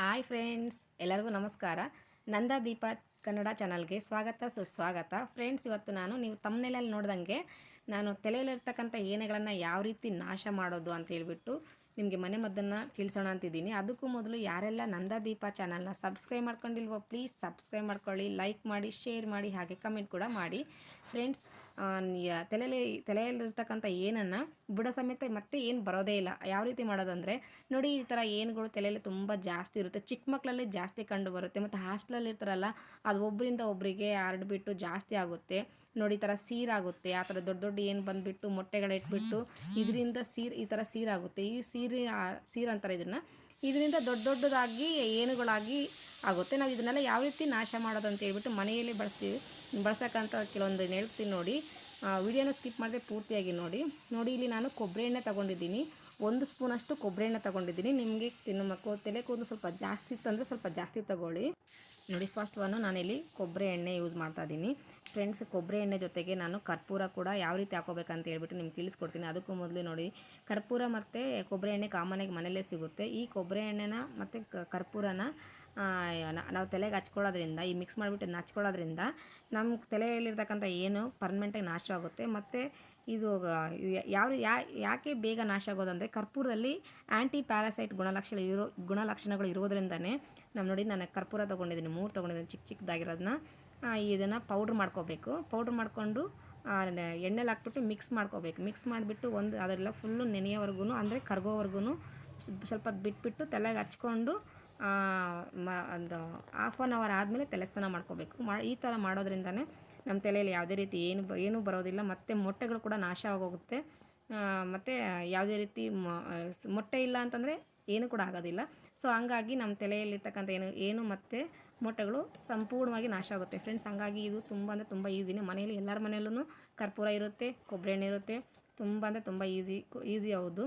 Hi friends, ಎಲ್ಲರಿಗೂ ನಮಸ್ಕಾರ. ನಂದ ದೀಪ ಕನ್ನಡ ಚಾನಲ್ಗೆ ಸ್ವಾಗತ, ಸುಸ್ವಾಗತ. ಫ್ರೆಂಡ್ಸ್, ಇವತ್ತು ನಾನು ನೀವು ತಮ್ಮನೇಲಲ್ಲಿ ನೋಡ್ದಂಗೆ ನಾನು ತಲೆಯಲ್ಲಿರ್ತಕ್ಕಂಥ ಏನೆಗಳನ್ನು ಯಾವ ರೀತಿ ನಾಶ ಮಾಡೋದು ಅಂತ ಹೇಳ್ಬಿಟ್ಟು ನಿಮಗೆ ಮನೆ ಮದ್ದನ್ನು ತಿಳಿಸೋಣ ಅಂತಿದ್ದೀನಿ. ಅದಕ್ಕೂ ಮೊದಲು ಯಾರೆಲ್ಲ ನಂದ ದೀಪ ಚಾನಲ್ನ ಸಬ್ಸ್ಕ್ರೈಬ್ ಮಾಡ್ಕೊಂಡಿಲ್ವೋ ಪ್ಲೀಸ್ ಸಬ್ಸ್ಕ್ರೈಬ್ ಮಾಡ್ಕೊಳ್ಳಿ ಲೈಕ್ ಮಾಡಿ ಶೇರ್ ಮಾಡಿ, ಹಾಗೆ ಕಮೆಂಟ್ ಕೂಡ ಮಾಡಿ. ಫ್ರೆಂಡ್ಸ್ ತಲೆಯಲ್ಲಿ ತಲೆಯಲ್ಲಿರ್ತಕ್ಕಂಥ ಏನನ್ನು ಬುಡ ಸಮೇತ ಮತ್ತೆ ಏನು ಬರೋದೇ ಇಲ್ಲ. ಯಾವ ರೀತಿ ಮಾಡೋದಂದರೆ, ನೋಡಿ ಈ ಥರ ಏನುಗಳು ತಲೆಯಲ್ಲಿ ತುಂಬ ಜಾಸ್ತಿ ಇರುತ್ತೆ. ಚಿಕ್ಕ ಮಕ್ಕಳಲ್ಲಿ ಜಾಸ್ತಿ ಕಂಡು ಬರುತ್ತೆ. ಮತ್ತು ಹಾಸ್ಟೆಲಲ್ಲಿ ಇರ್ತಾರಲ್ಲ, ಅದು ಒಬ್ಬರಿಂದ ಒಬ್ಬರಿಗೆ ಹರಡ್ಬಿಟ್ಟು ಜಾಸ್ತಿ ಆಗುತ್ತೆ. ನೋಡಿ ಈ ಥರ ಸೀರಾಗುತ್ತೆ ಆ ಥರ ದೊಡ್ಡ ದೊಡ್ಡ ಏನು ಬಂದುಬಿಟ್ಟು ಮೊಟ್ಟೆಗಳಿಟ್ಬಿಟ್ಟು ಇದರಿಂದ ಸೀರ್, ಈ ಥರ ಸೀರಾಗುತ್ತೆ ಈ ಸೀರೆ ಸೀರ್ ಅಂತಾರೆ ಇದನ್ನು. ಇದರಿಂದ ದೊಡ್ಡ ದೊಡ್ಡದಾಗಿ ಏನುಗಳಾಗಿ ಆಗುತ್ತೆ. ನಾವು ಇದನ್ನೆಲ್ಲ ಯಾವ ರೀತಿ ನಾಶ ಮಾಡೋದು ಅಂತ ಹೇಳ್ಬಿಟ್ಟು ಮನೆಯಲ್ಲಿ ಬಳಸ್ತೀವಿ. ಬಳಸಕ್ಕಂಥ ಕೆಲವೊಂದು ಹೇಳ್ತೀನಿ ನೋಡಿ. ವಿಡಿಯೋನ ಸ್ಕಿಪ್ ಮಾಡದೆ ಪೂರ್ತಿಯಾಗಿ ನೋಡಿ. ನೋಡಿ, ಇಲ್ಲಿ ನಾನು ಕೊಬ್ಬರಿ ಎಣ್ಣೆ ತೊಗೊಂಡಿದ್ದೀನಿ. ಒಂದು ಸ್ಪೂನಷ್ಟು ಕೊಬ್ಬರಿ ಎಣ್ಣೆ ತೊಗೊಂಡಿದ್ದೀನಿ. ನಿಮಗೆ ತಿನ್ನು ಮಕ್ಕಳು ತಲೆ ಕೂದಲು ಸ್ವಲ್ಪ ಜಾಸ್ತಿ ಇತ್ತಂದರೆ ಸ್ವಲ್ಪ ಜಾಸ್ತಿ ತಗೊಳ್ಳಿ. ನೋಡಿ ಫಸ್ಟ್ ಒನ್ನು ನಾನಿಲ್ಲಿ ಕೊಬ್ಬರಿ ಎಣ್ಣೆ ಯೂಸ್ ಮಾಡ್ತಾ ಇದ್ದೀನಿ. ಫ್ರೆಂಡ್ಸ್ ಕೊಬ್ಬರಿ ಎಣ್ಣೆ ಜೊತೆಗೆ ನಾನು ಕರ್ಪೂರ ಕೂಡ ಯಾವ ರೀತಿ ಹಾಕೋಬೇಕಂತ ಹೇಳ್ಬಿಟ್ಟು ನಿಮ್ಗೆ ತಿಳಿಸ್ಕೊಡ್ತೀನಿ. ಅದಕ್ಕೂ ಮೊದಲು ನೋಡಿ, ಕರ್ಪೂರ ಮತ್ತು ಕೊಬ್ಬರಿ ಎಣ್ಣೆ ಕಾಮನಾಗಿ ಮನೆಯಲ್ಲೇ ಸಿಗುತ್ತೆ. ಈ ಕೊಬ್ಬರಿ ಎಣ್ಣೆನ ಮತ್ತು ಕರ್ಪೂರನ ನಾವು ತಲೆಗೆ ಹಚ್ಕೊಳ್ಳೋದ್ರಿಂದ, ಈ ಮಿಕ್ಸ್ ಮಾಡಿಬಿಟ್ಟು ಹಚ್ಕೊಳ್ಳೋದ್ರಿಂದ ನಮ್ಮ ತಲೆಯಲ್ಲಿರ್ತಕ್ಕಂಥ ಏನು ಪರ್ಮನೆಂಟಾಗಿ ನಾಶ ಆಗುತ್ತೆ ಮತ್ತು ಇದು ಯಾವ ಯಾಕೆ ಬೇಗ ನಾಶ ಆಗೋದು ಅಂದರೆ ಕರ್ಪೂರದಲ್ಲಿ ಆ್ಯಂಟಿ ಪ್ಯಾರಾಸೈಟ್ ಗುಣಲಕ್ಷಣ ಇರೋ, ಗುಣಲಕ್ಷಣಗಳು ಇರೋದ್ರಿಂದನೇ ನಾವು ನೋಡಿ ನಾನು ಕರ್ಪೂರ ತೊಗೊಂಡಿದ್ದೀನಿ, ಮೂರು ತೊಗೊಂಡಿದ್ದೀನಿ ಚಿಕ್ಕ ಚಿಕ್ಕದಾಗಿರೋದನ್ನ ಇದನ್ನು ಪೌಡ್ರ್ ಮಾಡ್ಕೋಬೇಕು. ಪೌಡ್ರ್ ಮಾಡಿಕೊಂಡು ಎಣ್ಣೆಲಿ ಹಾಕ್ಬಿಟ್ಟು ಮಿಕ್ಸ್ ಮಾಡ್ಕೋಬೇಕು. ಮಿಕ್ಸ್ ಮಾಡಿಬಿಟ್ಟು ಒಂದು, ಅದೆಲ್ಲ ಫುಲ್ಲು ನೆನೆಯೋವರೆಗೂ ಅಂದರೆ ಕರ್ಗೋವರೆಗೂ ಸ್ವಲ್ಪ ಬಿಟ್ಬಿಟ್ಟು ತಲೆಗೆ ಹಚ್ಕೊಂಡು ಒಂದು ಹಾಫ್ ಆನ್ ಅವರ್ ಆದಮೇಲೆ ತಲೆ ಸ್ನಾನ ಮಾಡ್ಕೋಬೇಕು. ಮಾ, ಈ ಥರ ಮಾಡೋದ್ರಿಂದನೇ ನಮ್ಮ ತಲೆಯಲ್ಲಿ ಯಾವುದೇ ರೀತಿ ಏನು ಏನೂ ಬರೋದಿಲ್ಲ, ಮತ್ತು ಮೊಟ್ಟೆಗಳು ಕೂಡ ನಾಶ ಆಗೋಗುತ್ತೆ. ಮತ್ತು ಯಾವುದೇ ರೀತಿ ಮೊಟ್ಟೆ ಇಲ್ಲ ಅಂತಂದರೆ ಏನೂ ಕೂಡ ಆಗೋದಿಲ್ಲ. ಸೊ ಹಂಗಾಗಿ ನಮ್ಮ ತಲೆಯಲ್ಲಿರ್ತಕ್ಕಂಥ ಏನು ಏನು ಮತ್ತು ಮೊಟ್ಟೆಗಳು ಸಂಪೂರ್ಣವಾಗಿ ನಾಶ ಆಗುತ್ತೆ. ಫ್ರೆಂಡ್ಸ್ ಹಂಗಾಗಿ ಇದು ತುಂಬ ಅಂದರೆ ತುಂಬ ಈಸಿನೇ ಮನೆಯಲ್ಲಿ ಎಲ್ಲರ ಮನೆಯಲ್ಲೂ ಕರ್ಪೂರ ಇರುತ್ತೆ, ಕೊಬ್ಬರಿ ಎಣ್ಣೆ ಇರುತ್ತೆ. ತುಂಬ ಅಂದರೆ ತುಂಬ ಈಸಿ ಈಸಿ ಹೌದು.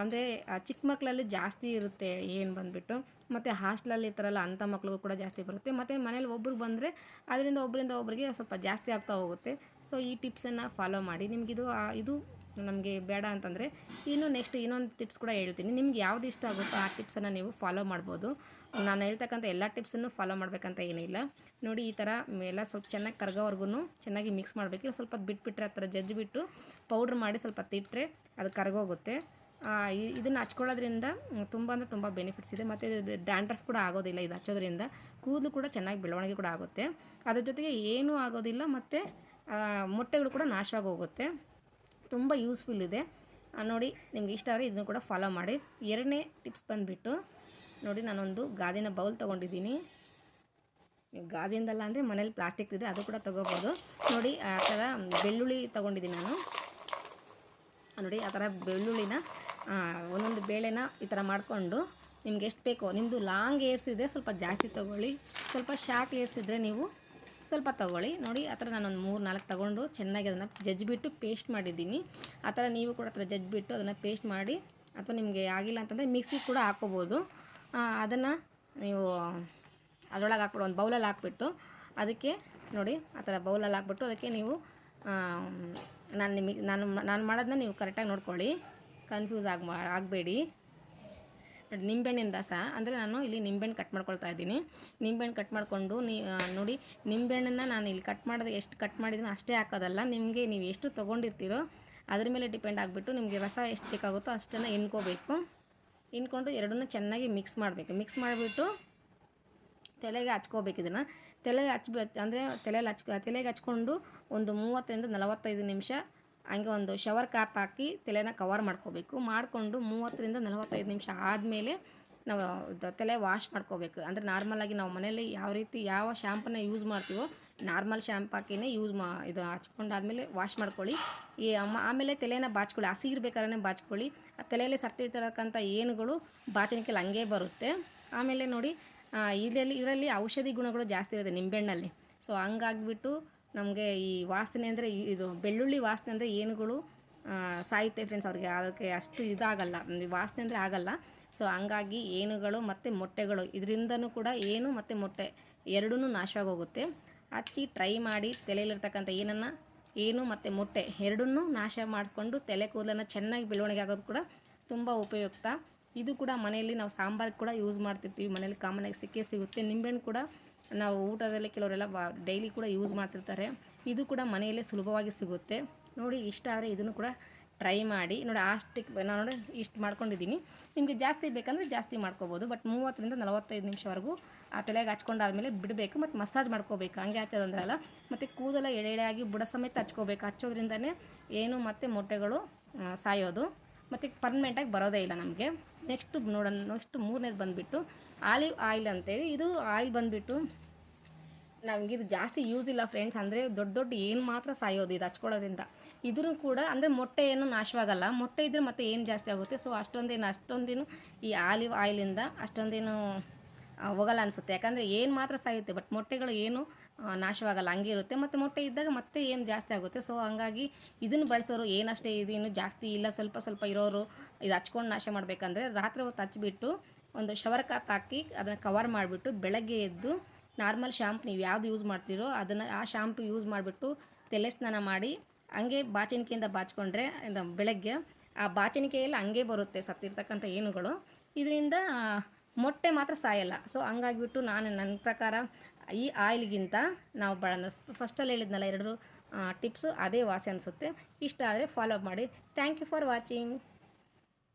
ಅಂದರೆ ಚಿಕ್ಕ ಮಕ್ಕಳಲ್ಲಿ ಜಾಸ್ತಿ ಇರುತ್ತೆ ಏನು ಬಂದುಬಿಟ್ಟು. ಮತ್ತು ಹಾಸ್ಟ್ಲಲ್ಲಿ ಇರ್ತಾರಲ್ಲ ಅಂಥ ಮಕ್ಳಿಗೂ ಕೂಡ ಜಾಸ್ತಿ ಬರುತ್ತೆ. ಮತ್ತು ಮನೇಲಿ ಒಬ್ರಿಗೆ ಬಂದರೆ ಅದರಿಂದ ಒಬ್ಬರಿಂದ ಒಬ್ಬರಿಗೆ ಸ್ವಲ್ಪ ಜಾಸ್ತಿ ಆಗ್ತಾ ಹೋಗುತ್ತೆ. ಸೊ ಈ ಟಿಪ್ಸನ್ನು ಫಾಲೋ ಮಾಡಿ. ನಿಮಗಿದು ಇದು ನಮಗೆ ಬೇಡ ಅಂತಂದರೆ, ಇನ್ನು ನೆಕ್ಸ್ಟ್ ಇನ್ನೊಂದು ಟಿಪ್ಸ್ ಕೂಡ ಹೇಳ್ತೀನಿ. ನಿಮ್ಗೆ ಯಾವ್ದು ಇಷ್ಟ ಆಗುತ್ತೋ ಆ ಟಿಪ್ಸನ್ನು ನೀವು ಫಾಲೋ ಮಾಡ್ಬೋದು. ನಾನು ಹೇಳ್ತಕ್ಕಂಥ ಎಲ್ಲ ಟಿಪ್ಸನ್ನು ಫಾಲೋ ಮಾಡಬೇಕಂತ ಏನಿಲ್ಲ ನೋಡಿ, ಈ ಥರ ಎಲ್ಲ ಸ್ವಲ್ಪ ಚೆನ್ನಾಗಿ ಕರ್ಗೋವರೆಗೂ ಚೆನ್ನಾಗಿ ಮಿಕ್ಸ್ ಮಾಡಬೇಕು. ಸ್ವಲ್ಪ ಬಿಟ್ಬಿಟ್ರೆ ಆ ಥರ ಜಜ್ಜಿಬಿಟ್ಟು ಪೌಡ್ರ್ ಮಾಡಿ ಸ್ವಲ್ಪ ತಿಟ್ಟರೆ ಅದು ಕರ್ಗೋಗುತ್ತೆ. ಇದನ್ನು ಹಚ್ಕೊಳ್ಳೋದ್ರಿಂದ ತುಂಬ ಅಂದರೆ ತುಂಬ ಬೆನಿಫಿಟ್ಸ್ ಇದೆ. ಮತ್ತು ಡ್ಯಾಂಡ್ರಫ್ ಕೂಡ ಆಗೋದಿಲ್ಲ ಇದು ಹಚ್ಚೋದ್ರಿಂದ. ಕೂದಲು ಕೂಡ ಚೆನ್ನಾಗಿ ಬೆಳವಣಿಗೆ ಕೂಡ ಆಗುತ್ತೆ. ಅದ್ರ ಜೊತೆಗೆ ಏನೂ ಆಗೋದಿಲ್ಲ, ಮತ್ತು ಮೊಟ್ಟೆಗಳು ಕೂಡ ನಾಶವಾಗಿ ಹೋಗುತ್ತೆ. ತುಂಬ ಯೂಸ್ಫುಲ್ ಇದೆ. ನೋಡಿ, ನಿಮ್ಗೆ ಇಷ್ಟ ಆದರೆ ಇದನ್ನು ಕೂಡ ಫಾಲೋ ಮಾಡಿ. ಎರಡನೇ ಟಿಪ್ಸ್ ಬಂದುಬಿಟ್ಟು, ನೋಡಿ, ನಾನೊಂದು ಗಾಜಿನ ಬೌಲ್ ತೊಗೊಂಡಿದ್ದೀನಿ. ಗಾಜಿಂದಲ್ಲ ಅಂದರೆ ಮನೇಲಿ ಪ್ಲಾಸ್ಟಿಕ್ ಇದೆ, ಅದು ಕೂಡ ತೊಗೋಬೋದು. ನೋಡಿ, ಆ ಥರ ಬೆಳ್ಳುಳ್ಳಿ ತೊಗೊಂಡಿದ್ದೀನಿ ನಾನು. ನೋಡಿ, ಆ ಥರ ಬೆಳ್ಳುಳ್ಳಿನ ಒಂದೊಂದು ಬೇಳೆನ ಈ ಥರ ಮಾಡಿಕೊಂಡು ನಿಮ್ಗೆ ಎಷ್ಟು ಬೇಕೋ ನಿಮ್ಮದು ಲಾಂಗ್ ಏರ್ಸ್ ಇದ್ರೆ ಸ್ವಲ್ಪ ಜಾಸ್ತಿ ತೊಗೊಳ್ಳಿ, ಸ್ವಲ್ಪ ಶಾರ್ಟ್ ಏರ್ಸ್ ಇದ್ದರೆ ನೀವು ಸ್ವಲ್ಪ ತೊಗೊಳ್ಳಿ. ನೋಡಿ, ಆ ಥರ ನಾನೊಂದು ಮೂರು, ನಾಲ್ಕು ತೊಗೊಂಡು ಚೆನ್ನಾಗಿ ಅದನ್ನು ಜಜ್ಜಿಬಿಟ್ಟು ಪೇಸ್ಟ್ ಮಾಡಿದ್ದೀನಿ. ಆ ಥರ ನೀವು ಕೂಡ ಆ ಜಜ್ಜಿಬಿಟ್ಟು ಅದನ್ನು ಪೇಸ್ಟ್ ಮಾಡಿ, ಅಥವಾ ನಿಮಗೆ ಆಗಿಲ್ಲ ಅಂತಂದರೆ ಮಿಕ್ಸಿ ಕೂಡ ಹಾಕ್ಕೋಬೋದು ಅದನ್ನು ನೀವು ಅದರೊಳಗೆ ಹಾಕ್ಬಿಟ್ಟು ಒಂದು ಬೌಲಲ್ಲಿ ಹಾಕ್ಬಿಟ್ಟು ಅದಕ್ಕೆ ನೋಡಿ, ಆ ಥರ ಬೌಲಲ್ಲಿ ಹಾಕ್ಬಿಟ್ಟು ಅದಕ್ಕೆ ನೀವು ನಾನು ನಿಮಗೆ, ನಾನು ನಾನು ಮಾಡೋದನ್ನ ನೀವು ಕರೆಕ್ಟಾಗಿ ನೋಡ್ಕೊಳ್ಳಿ. ಕನ್ಫ್ಯೂಸ್ ಆಗಿ ಆಗಬೇಡಿ. ಆಗಬೇಡಿ ನಿಂಬೆಹಣ್ಣಿನ ರಸ. ಅಂದರೆ ನಾನು ಇಲ್ಲಿ ನಿಂಬೆಹಣ್ಣು ಕಟ್ ಮಾಡ್ಕೊಳ್ತಾ ಇದ್ದೀನಿ. ನಿಂಬೆಹಣ್ಣು ಕಟ್ ಮಾಡಿಕೊಂಡು ನೀ ನೋಡಿ, ನಿಂಬೆಹಣ್ಣನ್ನು ನಾನು ಇಲ್ಲಿ ಕಟ್ ಮಾಡಿದ್ರೆ ಎಷ್ಟು ಕಟ್ ಮಾಡಿದ್ದೀನಿ ಅಷ್ಟೇ ಹಾಕೋದಲ್ಲ. ನಿಮಗೆ ನೀವು ಎಷ್ಟು ತೊಗೊಂಡಿರ್ತೀರೋ ಅದ್ರ ಮೇಲೆ ಡಿಪೆಂಡ್ ಆಗಿಬಿಟ್ಟು ನಿಮಗೆ ರಸ ಎಷ್ಟು ಬೇಕಾಗುತ್ತೋ ಅಷ್ಟನ್ನು ಇನ್ಕೋಬೇಕು ಇನ್ಕೊಂಡು ಎರಡನ್ನೂ ಚೆನ್ನಾಗಿ ಮಿಕ್ಸ್ ಮಾಡಬೇಕು. ಮಿಕ್ಸ್ ಮಾಡಿಬಿಟ್ಟು ತಲೆಗೆ ಹಚ್ಕೋಬೇಕು ಇದನ್ನು. ತಲೆಗೆ ಹಚ್ಬೇಕು ಅಂದರೆ ತಲೆಯಲ್ಲಿ ಹಚ್ಕೊ ತಲೆಗೆ ಹಚ್ಕೊಂಡು ಒಂದು ಮೂವತ್ತರಿಂದ ನಲವತ್ತೈದು ನಿಮಿಷ ಹಂಗೆ ಒಂದು ಶವರ್ ಕ್ಯಾಪ್ ಹಾಕಿ ತಲೆನ ಕವರ್ ಮಾಡ್ಕೋಬೇಕು. ಮಾಡಿಕೊಂಡು ಮೂವತ್ತರಿಂದ ನಲವತ್ತೈದು ನಿಮಿಷ ಆದಮೇಲೆ ನಾವು ತಲೆ ವಾಶ್ ಮಾಡ್ಕೋಬೇಕು. ಅಂದರೆ ನಾರ್ಮಲಾಗಿ ನಾವು ಮನೇಲಿ ಯಾವ ರೀತಿ ಯಾವ ಶ್ಯಾಂಪನ್ನ ಯೂಸ್ ಮಾಡ್ತೀವೋ ನಾರ್ಮಲ್ ಶ್ಯಾಂಪ್ ಹಾಕಿನೇ ಯೂಸ್ ಮಾ ಇದು ಹಚ್ಕೊಂಡಾದ್ಮೇಲೆ ವಾಶ್ ಮಾಡ್ಕೊಳ್ಳಿ. ಈ ಆಮೇಲೆ ತಲೆನ ಬಾಚ್ಕೊಳ್ಳಿ. ಹಸಿ ಇರ್ಬೇಕಾದ್ರೆ ಬಾಚ್ಕೊಳ್ಳಿ. ಆ ತಲೆಯಲ್ಲಿ ಸತ್ತಿರ್ತಕ್ಕಂಥ ಏನುಗಳು ಬಾಚಣಿಕೆಯಲ್ಲಿ ಹಂಗೆ ಬರುತ್ತೆ. ಆಮೇಲೆ ನೋಡಿ ಇದರಲ್ಲಿ ಇದರಲ್ಲಿ ಔಷಧಿ ಗುಣಗಳು ಜಾಸ್ತಿ ಇರುತ್ತೆ ನಿಂಬೆಹಣ್ಣಲ್ಲಿ. ಸೊ ಹಂಗಾಗ್ಬಿಟ್ಟು ನಮಗೆ ಈ ವಾಸನೆ ಅಂದರೆ ಇದು ಬೆಳ್ಳುಳ್ಳಿ ವಾಸನೆ ಅಂದರೆ ಏನುಗಳು ಸಾಯುತ್ತೆ ಫ್ರೆಂಡ್ಸ್ ಅವ್ರಿಗೆ. ಅದಕ್ಕೆ ಅಷ್ಟು ಇದಾಗಲ್ಲ. ವಾಸನೆ ಅಂದರೆ ಆಗಲ್ಲ. ಸೊ ಹಂಗಾಗಿ ಏನುಗಳು ಮತ್ತು ಮೊಟ್ಟೆಗಳು. ಇದರಿಂದನೂ ಕೂಡ ಏನು ಮತ್ತು ಮೊಟ್ಟೆ ಎರಡೂ ನಾಶವಾಗೋಗುತ್ತೆ. ಹಚ್ಚಿ ಟ್ರೈ ಮಾಡಿ ತಲೆಯಲ್ಲಿರ್ತಕ್ಕಂಥ ಏನನ್ನು, ಏನು ಮತ್ತು ಮೊಟ್ಟೆ ಎರಡನ್ನೂ ನಾಶ ಮಾಡಿಕೊಂಡು ತಲೆ ಕೂದಲನ್ನು ಚೆನ್ನಾಗಿ ಬೆಳವಣಿಗೆ ಆಗೋದು ಕೂಡ ತುಂಬ ಉಪಯುಕ್ತ. ಇದು ಕೂಡ ಮನೆಯಲ್ಲಿ ನಾವು ಸಾಂಬಾರು ಕೂಡ ಯೂಸ್ ಮಾಡ್ತಿರ್ತೀವಿ. ಮನೇಲಿ ಕಾಮನಾಗಿ ಸಿಕ್ಕೇ ಸಿಗುತ್ತೆ. ನಿಂಬೆಹಣ್ಣು ಕೂಡ ನಾವು ಊಟದಲ್ಲಿ ಕೆಲವರೆಲ್ಲ ಡೈಲಿ ಕೂಡ ಯೂಸ್ ಮಾಡ್ತಿರ್ತಾರೆ. ಇದು ಕೂಡ ಮನೆಯಲ್ಲೇ ಸುಲಭವಾಗಿ ಸಿಗುತ್ತೆ. ನೋಡಿ, ಇಷ್ಟ ಆದರೆ ಇದನ್ನು ಕೂಡ ಟ್ರೈ ಮಾಡಿ. ನೋಡಿ ಅಷ್ಟಕ್ಕೆ ನಾನು ನೋಡಿ ಇಷ್ಟು ಮಾಡ್ಕೊಂಡಿದ್ದೀನಿ. ನಿಮಗೆ ಜಾಸ್ತಿ ಬೇಕಂದರೆ ಜಾಸ್ತಿ ಮಾಡ್ಕೋಬೋದು. ಬಟ್ ಮೂವತ್ತರಿಂದ ನಲವತ್ತೈದು ನಿಮಿಷವರೆಗೂ ಆ ತಲೆಗೆ ಹಚ್ಕೊಂಡಾದ್ಮೇಲೆ ಬಿಡಬೇಕು. ಮತ್ತು ಮಸಾಜ್ ಮಾಡ್ಕೋಬೇಕು. ಹಂಗೆ ಹಚ್ಚೋದಂದ್ರಲ್ಲ ಮತ್ತು ಕೂದಲ ಎಳೆ ಎಳೆಯಾಗಿ ಬುಡ ಸಮೇತ ಹಚ್ಕೋಬೇಕು. ಹಚ್ಚೋದ್ರಿಂದನೇ ಏನು ಮತ್ತು ಮೊಟ್ಟೆಗಳು ಸಾಯೋದು. ಮತ್ತು ಪರ್ಮನೆಂಟಾಗಿ ಬರೋದೇ ಇಲ್ಲ ನಮಗೆ. ನೆಕ್ಸ್ಟ್ ನೋಡೋಣ ನೆಕ್ಸ್ಟ್ ಮೂರನೇದು ಬಂದುಬಿಟ್ಟು ಆಲಿವ್ ಆಯಿಲ್ ಅಂತೇಳಿ. ಇದು ಆಯಿಲ್ ಬಂದುಬಿಟ್ಟು ನಮಗೆ ಇದು ಜಾಸ್ತಿ ಯೂಸ್ ಇಲ್ಲ ಫ್ರೆಂಡ್ಸ್ ಅಂದರೆ ದೊಡ್ಡ ದೊಡ್ಡ ಏನು ಮಾತ್ರ ಸಾಯೋದು ಇದು ಹಚ್ಕೊಳ್ಳೋದ್ರಿಂದ. ಇದನ್ನು ಕೂಡ ಅಂದರೆ ಮೊಟ್ಟೆ ಏನು ನಾಶವಾಗಲ್ಲ. ಮೊಟ್ಟೆ ಇದ್ದರೆ ಮತ್ತೆ ಏನು ಜಾಸ್ತಿ ಆಗುತ್ತೆ? ಸೊ ಅಷ್ಟೊಂದೇನು ಅಷ್ಟೊಂದೇನು ಈ ಆಲಿವ್ ಆಯಿಲಿಂದ ಅಷ್ಟೊಂದೇನು ಹೋಗಲ್ಲ ಅನಿಸುತ್ತೆ. ಯಾಕಂದರೆ ಏನು ಮಾತ್ರ ಸಾಯುತ್ತೆ ಬಟ್ ಮೊಟ್ಟೆಗಳು ಏನು ನಾಶವಾಗಲ್ಲ, ಹಂಗೆ ಇರುತ್ತೆ. ಮತ್ತು ಮೊಟ್ಟೆ ಇದ್ದಾಗ ಮತ್ತೆ ಏನು ಜಾಸ್ತಿ ಆಗುತ್ತೆ. ಸೊ ಹಂಗಾಗಿ ಇದನ್ನು ಬಳಸೋರು ಏನಷ್ಟೇ ಇದೇನು ಜಾಸ್ತಿ ಇಲ್ಲ. ಸ್ವಲ್ಪ ಸ್ವಲ್ಪ ಇರೋರು ಇದು ಹಚ್ಕೊಂಡು ನಾಶ ಮಾಡಬೇಕಂದ್ರೆ ರಾತ್ರಿ ಹೊತ್ತು ಹಚ್ಬಿಟ್ಟು ಒಂದು ಶವರ್ ಕಾಪ್ ಹಾಕಿ ಅದನ್ನು ಕವರ್ ಮಾಡಿಬಿಟ್ಟು ಬೆಳಗ್ಗೆ ಎದ್ದು ನಾರ್ಮಲ್ ಶಾಂಪು ನೀವು ಯಾವ್ದು ಯೂಸ್ ಮಾಡ್ತೀರೋ ಅದನ್ನು ಆ ಶಾಂಪು ಯೂಸ್ ಮಾಡಿಬಿಟ್ಟು ತಲೆ ಸ್ನಾನ ಮಾಡಿ ಹಂಗೆ ಬಾಚಣಿಕೆಯಿಂದ ಬಾಚ್ಕೊಂಡ್ರೆ ಬೆಳಗ್ಗೆ ಆ ಬಾಚಣಿಕೆಯಲ್ಲಿ ಹಂಗೆ ಬರುತ್ತೆ ಸತ್ತಿರ್ತಕ್ಕಂಥ ಏನುಗಳು. ಇದರಿಂದ ಮೊಟ್ಟೆ ಮಾತ್ರ ಸಾಯಲ್ಲ. ಸೊ ಹಂಗಾಗಿಬಿಟ್ಟು ನಾನು ನನ್ನ ಪ್ರಕಾರ ಈ ಆಯಿಲ್ಗಿಂತ ನಾವು ಬಳ ಫಸ್ಟಲ್ಲಿ ಹೇಳಿದ್ನಲ್ಲ ಎರಡು ಟಿಪ್ಸು ಅದೇ ವಾಸಿ ಅನಿಸುತ್ತೆ. ಇಷ್ಟ ಆದರೆ ಫಾಲೋ ಮಾಡಿ. Thank you for watching